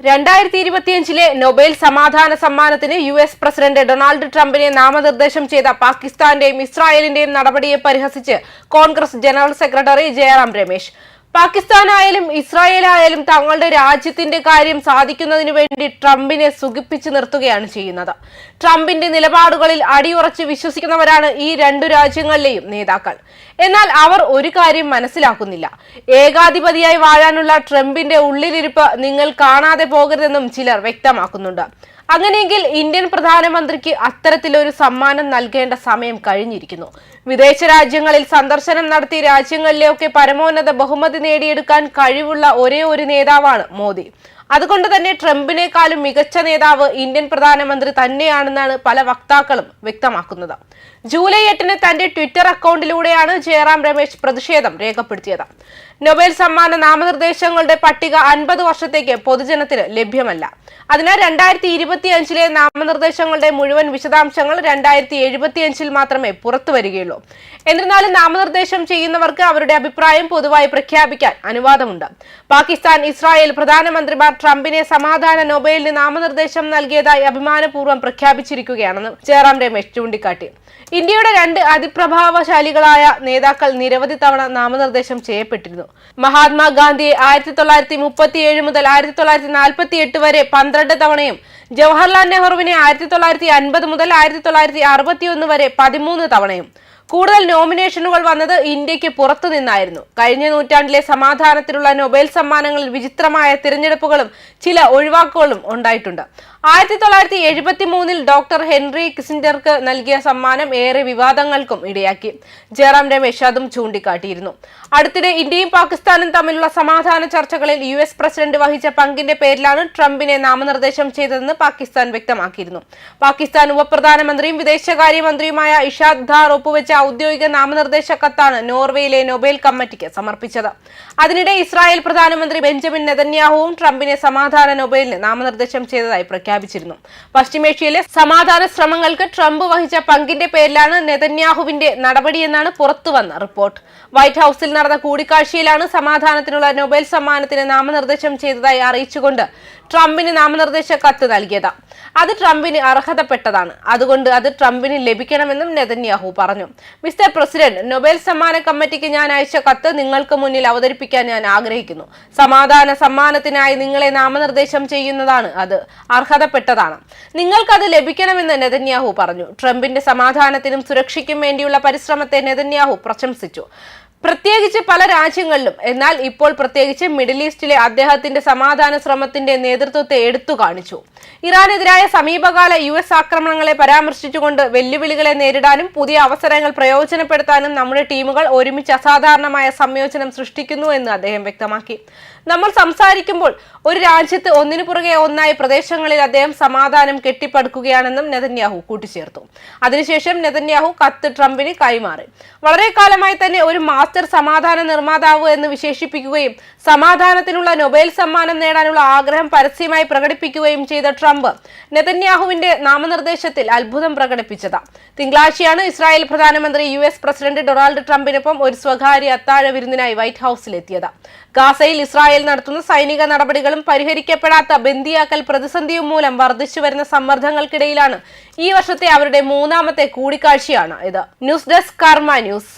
രണ്ടായിരത്തി ഇരുപത്തിയഞ്ചിലെ നൊബേൽ സമാധാന സമ്മാനത്തിന് യു എസ് പ്രസിഡന്റ് ഡൊണാൾഡ് ട്രംപിനെ നാമനിർദ്ദേശം ചെയ്ത പാകിസ്ഥാന്റെയും ഇസ്രായേലിന്റെയും നടപടിയെ പരിഹസിച്ച് Congress general secretary Jairam Ramesh. പാകിസ്ഥാനായാലും ഇസ്രായേലായാലും തങ്ങളുടെ രാജ്യത്തിന്റെ കാര്യം സാധിക്കുന്നതിനു വേണ്ടി ട്രംപിനെ സുഖിപ്പിച്ചു നിർത്തുകയാണ് ചെയ്യുന്നത്. ട്രംപിന്റെ നിലപാടുകളിൽ അടിയുറച്ച് വിശ്വസിക്കുന്നവരാണ് ഈ രണ്ടു രാജ്യങ്ങളിലെയും നേതാക്കൾ. എന്നാൽ അവർ ഒരു കാര്യം മനസ്സിലാക്കുന്നില്ല. ഏകാധിപതിയായി വാഴാനുള്ള ട്രംപിന്റെ ഉള്ളിലിരിപ്പ് നിങ്ങൾ കാണാതെ പോകരുതെന്നും ചിലർ വ്യക്തമാക്കുന്നുണ്ട്. അങ്ങനെയെങ്കിൽ ഇന്ത്യൻ പ്രധാനമന്ത്രിക്ക് അത്തരത്തിലൊരു സമ്മാനം നൽകേണ്ട സമയം കഴിഞ്ഞിരിക്കുന്നു. വിദേശ രാജ്യങ്ങളിൽ സന്ദർശനം നടത്തി രാജ്യങ്ങളിലെയൊക്കെ പരമോന്നത ബഹുമതി നേടിയെടുക്കാൻ കഴിവുള്ള ഒരേ ഒരു നേതാവാണ് മോദി. അതുകൊണ്ട് തന്നെ ട്രംപിനേക്കാളും മികച്ച നേതാവ് ഇന്ത്യൻ പ്രധാനമന്ത്രി തന്നെയാണെന്നാണ് പല വക്താക്കളും വ്യക്തമാക്കുന്നത്. ജൂലൈ എട്ടിന് തന്റെ ട്വിറ്റർ അക്കൗണ്ടിലൂടെയാണ് ജയറാം രമേശ് പ്രതിഷേധം രേഖപ്പെടുത്തിയത്. നൊബേൽ സമ്മാന നാമനിർദ്ദേശങ്ങളുടെ പട്ടിക അൻപത് വർഷത്തേക്ക് പൊതുജനത്തിന് ലഭ്യമല്ല. അതിനാൽ രണ്ടായിരത്തി ഇരുപത്തി അഞ്ചിലെ നാമനിർദ്ദേശങ്ങളുടെ മുഴുവൻ വിശദാംശങ്ങൾ രണ്ടായിരത്തി എഴുപത്തി അഞ്ചിൽ മാത്രമേ പുറത്തു വരികയുള്ളൂ. എന്നിരുന്നാലും നാമനിർദ്ദേശം ചെയ്യുന്നവർക്ക് അവരുടെ അഭിപ്രായം പൊതുവായി പ്രഖ്യാപിക്കാൻ അനുവാദമുണ്ട്. പാകിസ്ഥാൻ ഇസ്രായേൽ പ്രധാനമന്ത്രിമാർ ട്രംപിനെ സമാധാന നൊബേലിന് നാമനിർദ്ദേശം നൽകിയതായി അഭിമാനപൂർവം പ്രഖ്യാപിച്ചിരിക്കുകയാണെന്ന് ജയറാം രമേശ് ചൂണ്ടിക്കാട്ടി. ഇന്ത്യയുടെ രണ്ട് അതിപ്രഭാവശാലികളായ നേതാക്കൾ നിരവധി തവണ നാമനിർദ്ദേശം ചെയ്യപ്പെട്ടിരുന്നു. മഹാത്മാഗാന്ധിയെ ആയിരത്തി തൊള്ളായിരത്തി മുപ്പത്തിയേഴ് മുതൽ ആയിരത്തി തൊള്ളായിരത്തി നാൽപ്പത്തി എട്ട് വരെ പന്ത്രണ്ട് തവണയും ജവഹർലാൽ നെഹ്റുവിനെ ആയിരത്തി തൊള്ളായിരത്തി അൻപത് മുതൽ ആയിരത്തി തൊള്ളായിരത്തി അറുപത്തി ഒന്ന് വരെ പതിമൂന്ന് തവണയും കൂടുതൽ നോമിനേഷനുകൾ വന്നത് ഇന്ത്യയ്ക്ക് പുറത്തു നിന്നായിരുന്നു. കഴിഞ്ഞ നൂറ്റാണ്ടിലെ സമാധാനത്തിലുള്ള നൊബേൽ സമ്മാനങ്ങളിൽ വിചിത്രമായ തിരഞ്ഞെടുപ്പുകളും ചില ഒഴിവാക്കുകളും ഉണ്ടായിട്ടുണ്ട്. ആയിരത്തി തൊള്ളായിരത്തി എഴുപത്തി മൂന്നിൽ ഡോക്ടർ ഹെൻറി കിസിൻഡർക്ക് നൽകിയ സമ്മാനം ഏറെ വിവാദങ്ങൾക്കും ഇടയാക്കി. ജയറാം രമേശ് അതും ചൂണ്ടിക്കാട്ടിയിരുന്നു. അടുത്തിടെ ഇന്ത്യയും പാകിസ്ഥാനും തമ്മിലുള്ള സമാധാന ചർച്ചകളിൽ യു എസ് പ്രസിഡന്റ് വഹിച്ച പങ്കിന്റെ പേരിലാണ് ട്രംപിനെ നാമനിർദ്ദേശം ചെയ്തതെന്ന് പാകിസ്ഥാൻ വ്യക്തമാക്കിയിരുന്നു. പാകിസ്ഥാൻ ഉപപ്രധാനമന്ത്രിയും വിദേശകാര്യമന്ത്രിയുമായ ഇഷാദ് ധാർ ഒപ്പുവെച്ച ഔദ്യോഗിക നാമനിർദ്ദേശ കത്താണ് നോർവേയിലെ നൊബേൽ കമ്മിറ്റിക്ക് സമർപ്പിച്ചത്. അതിനിടെ ഇസ്രായേൽ പ്രധാനമന്ത്രി ബെഞ്ചമിൻ നെതന്യാഹുവും ട്രംപിനെ സമാധാന നൊബേലിന് നാമനിർദ്ദേശം ചെയ്തതായി പ്രഖ്യാപിച്ചിരുന്നു. പശ്ചിമേഷ്യയിലെ സമാധാന ശ്രമങ്ങൾക്ക് ട്രംപ് വഹിച്ച പങ്കിന്റെ പേരിലാണ് നെതന്യാഹുവിന്റെ നടപടിയെന്നാണ് പുറത്തുവന്ന റിപ്പോർട്ട്. വൈറ്റ് ഹൌസിൽ നടന്ന കൂടിക്കാഴ്ചയിലാണ് സമാധാനത്തിനുള്ള നൊബേൽ സമ്മാനത്തിന് നാമനിർദ്ദേശം ചെയ്തതായി അറിയിച്ചുകൊണ്ട് ട്രംപിന് നാമനിർദ്ദേശ കത്ത് നൽകിയത്. അത് ട്രംപിന് അർഹതപ്പെട്ടതാണ്. അതുകൊണ്ട് അത് ട്രംപിന് ലഭിക്കണമെന്നും നെതന്യാഹു പറഞ്ഞു. മിസ്റ്റർ പ്രസിഡന്റ് നൊബേൽ സമ്മാന കമ്മിറ്റിക്ക് ഞാൻ അയച്ച കത്ത് നിങ്ങൾക്ക് മുന്നിൽ അവതരിപ്പിക്കാൻ ഞാൻ ആഗ്രഹിക്കുന്നു. സമാധാന സമ്മാനത്തിനായി നിങ്ങളെ നാമനിർദ്ദേശം ചെയ്യുന്നതാണ് അത്. അർഹതപ്പെട്ടതാണ്. നിങ്ങൾക്കത് ലഭിക്കണമെന്ന് നെതന്യാഹു പറഞ്ഞു. ട്രംപിന്റെ സമാധാനത്തിനും സുരക്ഷയ്ക്കും വേണ്ടിയുള്ള പരിശ്രമത്തെ നെതന്യാഹു പ്രശംസിച്ചു. പ്രത്യേകിച്ച് പല രാജ്യങ്ങളിലും എന്നാൽ ഇപ്പോൾ പ്രത്യേകിച്ച് മിഡിൽ ഈസ്റ്റിലെ അദ്ദേഹത്തിന്റെ സമാധാന ശ്രമത്തിന്റെ നേതൃത്വത്തെ എടുത്തു കാണിച്ചു. ഇറാനെതിരായ സമീപകാല യു എസ് ആക്രമണങ്ങളെ പരാമർശിച്ചുകൊണ്ട് വെല്ലുവിളികളെ നേരിടാനും പുതിയ അവസരങ്ങൾ പ്രയോജനപ്പെടുത്താനും നമ്മുടെ ടീമുകൾ ഒരുമിച്ച് അസാധാരണമായ സംയോജനം സൃഷ്ടിക്കുന്നു എന്ന് അദ്ദേഹം വ്യക്തമാക്കി. നമ്മൾ സംസാരിക്കുമ്പോൾ ഒരു രാജ്യത്ത് ഒന്നിനു പുറകെ ഒന്നായി പ്രദേശങ്ങളിൽ അദ്ദേഹം സമാധാനം കെട്ടിപ്പടുക്കുകയാണെന്നും നെതന്യാഹു കൂട്ടിച്ചേർത്തു. അതിനുശേഷം നെതന്യാഹു കത്ത് ട്രംപിന് കൈമാറി. വളരെ കാലമായി തന്നെ ഒരു മാസ്റ്റർ സമാധാന നിർമ്മാതാവ് എന്ന് വിശേഷിപ്പിക്കുകയും സമാധാനത്തിനുള്ള നൊബേൽ സമ്മാനം നേടാനുള്ള ആഗ്രഹം പരസ്യമായി പ്രകടിപ്പിക്കുകയും ചെയ്ത ട്രംപ് നെതന്യാഹുവിന്റെ നാമനിർദ്ദേശത്തിൽ അത്ഭുതം പ്രകടിപ്പിച്ചത്. തിങ്കളാഴ്ചയാണ് ഇസ്രായേൽ പ്രധാനമന്ത്രി യു എസ് പ്രസിഡന്റ് ഡൊണാൾഡ് ട്രംപിനൊപ്പം ഒരു സ്വകാര്യ അത്താഴ വിരുന്നിനായി വൈറ്റ് ഹൌസിലെത്തിയത് ഗാസയിൽ ഇസ്രായേൽ നടത്തുന്ന സൈനിക നടപടികളും പരിഹരിക്കപ്പെടാത്ത ബന്ദിയാക്കൽ പ്രതിസന്ധിയും മൂലം വർദ്ധിച്ചു വരുന്ന സമ്മർദ്ദങ്ങൾക്കിടയിലാണ് ഈ വർഷത്തെ അവരുടെ മൂന്നാമത്തെ കൂടിക്കാഴ്ചയാണ് ഇത്. News desk Karma news.